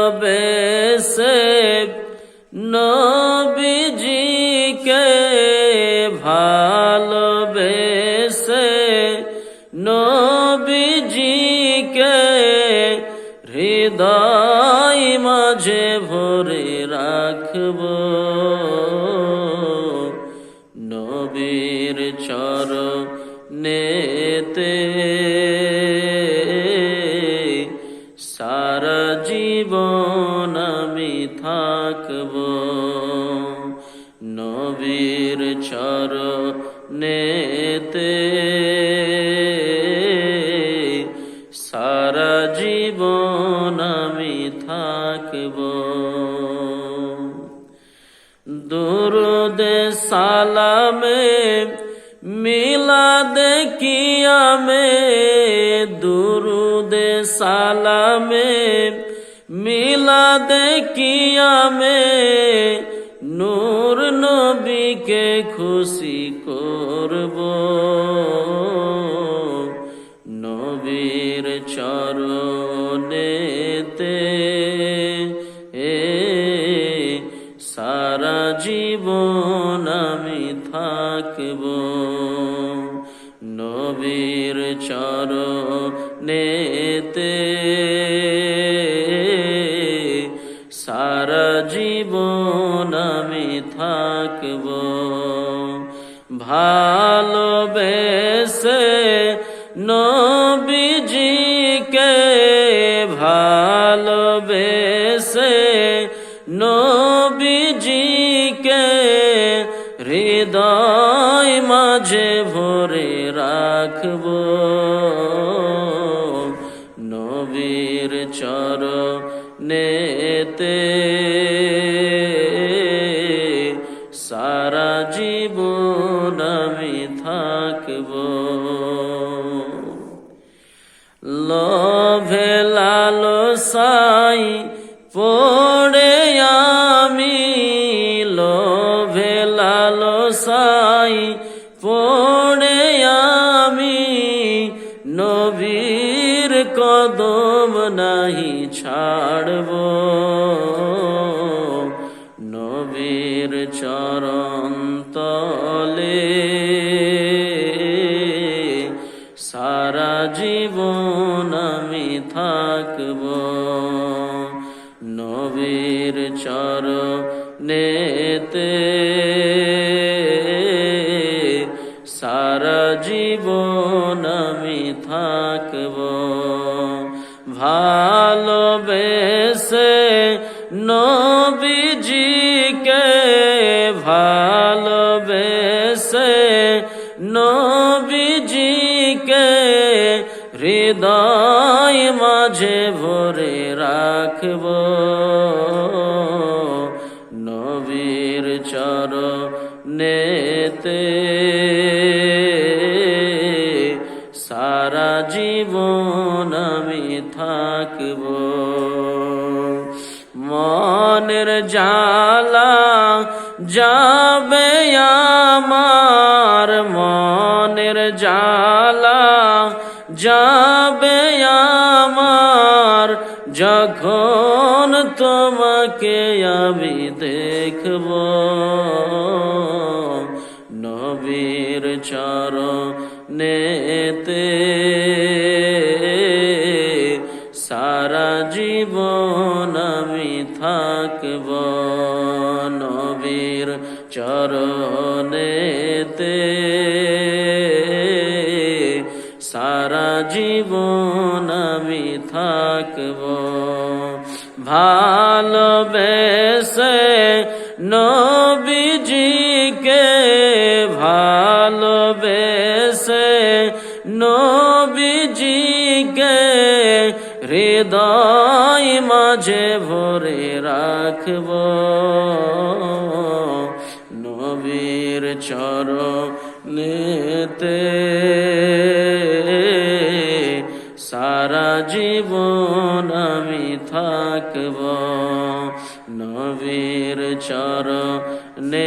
ভালোবেসে নবীজিকে ভালোবেসে নবীজিকে হৃদয় মাঝে ভরে রাখব। চরণেতে সারা জীবন আমি থাকব। দুরুদ সালামে মিলাদ কিয়ামে দুরুদ সালামে মিলাদ কিয়ামে নূর নবীকে খুশি করব। নবীর চরণেতে এ সারা জীবন আমি থাকব। নবীর চরণেতে সারা জীবন থাকব ভালোবেসে নবীজিকে ভালোবেসে নবীজিকে হৃদয় মাঝে ভরে রাখব। নবীর চরণেতে সারা কদম নাহি ছাড়ব। নবীর চরণ তলে সারা জীবন আমি থাকব। নবীর চরণেতে সারা জীবন আমি থাকব। ভালোবেসে নবীজিকে ভালোবেসে নবীজিকে হৃদয় মাঝে ভরে রাখব। জীবন আমি থাকব। মনের জালা যাবে আমার। মনের জালা যাবে আমার। যখন তোমাকে আমি দেখব, নবীর চরণেতে সারা জীবন আমি থাকব নবীর চরণেতে। সারা জীবন আমি থাকব। ভালোবেসে নবীজিকে মাঝে ভরে রাখব। নবীর চর নেতে সারা জীবন আমি থাকব। নবীর চরণেতে